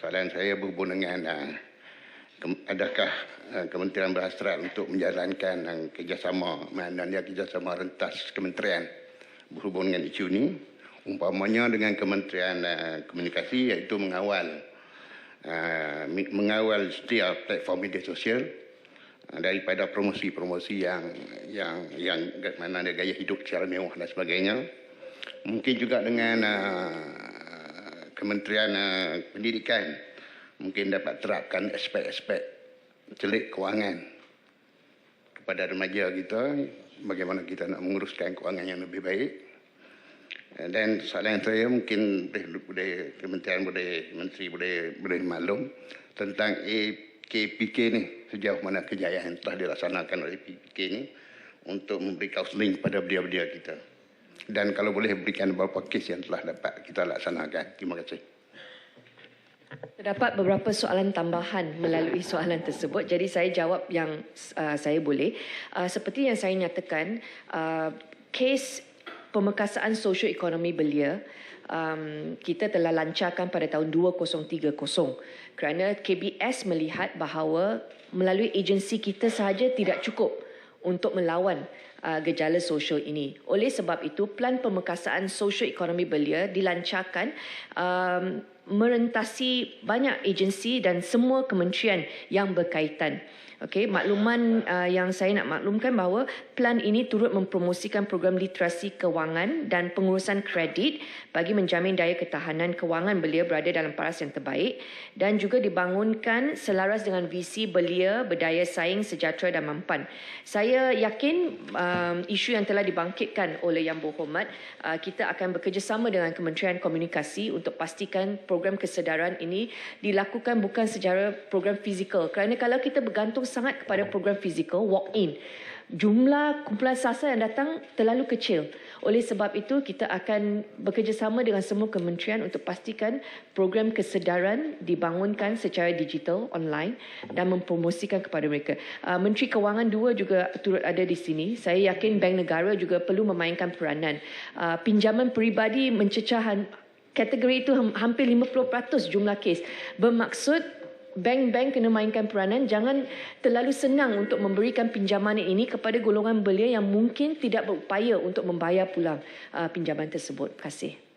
soalan saya berhubung dengan uh, ke- adakah uh, Kementerian berhasrat untuk menjalankan uh, kerjasama maknanya kerjasama rentas kementerian berhubung dengan isu ini umpamanya dengan Kementerian uh, Komunikasi iaitu mengawal uh, mengawal setiap platform media sosial daripada promosi-promosi yang yang yang mana ada gaya hidup secara mewah dan sebagainya. Mungkin juga dengan uh, Kementerian uh, Pendidikan mungkin dapat terapkan aspek-aspek celik kewangan kepada remaja kita bagaimana kita nak menguruskan kewangan yang lebih baik Eh, dan soalan saya mungkin boleh, boleh kementerian boleh menteri boleh boleh maklum tentang AKPK ni sejauh mana kejayaan yang telah dilaksanakan oleh PK ni untuk memberi kaunseling kepada belia-belia kita. Dan kalau boleh berikan beberapa kes yang telah dapat kita laksanakan. Terima kasih. Terdapat beberapa soalan tambahan melalui soalan tersebut. Jadi saya jawab yang uh, saya boleh. Uh, seperti yang saya nyatakan, uh, kes pemekasaan sosioekonomi belia um, kita telah lancarkan pada tahun 2030 kerana KBS melihat bahawa melalui agensi kita sahaja tidak cukup untuk melawan uh, gejala sosial ini. Oleh sebab itu, plan pemekasaan sosioekonomi belia dilancarkan um, merentasi banyak agensi dan semua kementerian yang berkaitan. Okey, makluman uh, yang saya nak maklumkan bahawa plan ini turut mempromosikan program literasi kewangan dan pengurusan kredit bagi menjamin daya ketahanan kewangan belia berada dalam paras yang terbaik dan juga dibangunkan selaras dengan visi belia berdaya saing sejahtera dan mampan. Saya yakin um, isu yang telah dibangkitkan oleh Yang Berhormat uh, kita akan bekerjasama dengan Kementerian Komunikasi untuk pastikan program kesedaran ini dilakukan bukan secara program fizikal kerana kalau kita bergantung sangat kepada program fizikal walk in jumlah kumpulan sasa yang datang terlalu kecil. Oleh sebab itu kita akan bekerjasama dengan semua kementerian untuk pastikan program kesedaran dibangunkan secara digital online dan mempromosikan kepada mereka. Uh, Menteri Kewangan dua juga turut ada di sini. Saya yakin bank negara juga perlu memainkan peranan. Uh, pinjaman peribadi mencecah kategori itu ham- hampir 50% jumlah kes. Bermaksud bank-bank kena mainkan peranan jangan terlalu senang untuk memberikan pinjaman ini kepada golongan belia yang mungkin tidak berupaya untuk membayar pulang uh, pinjaman tersebut. Terima kasih.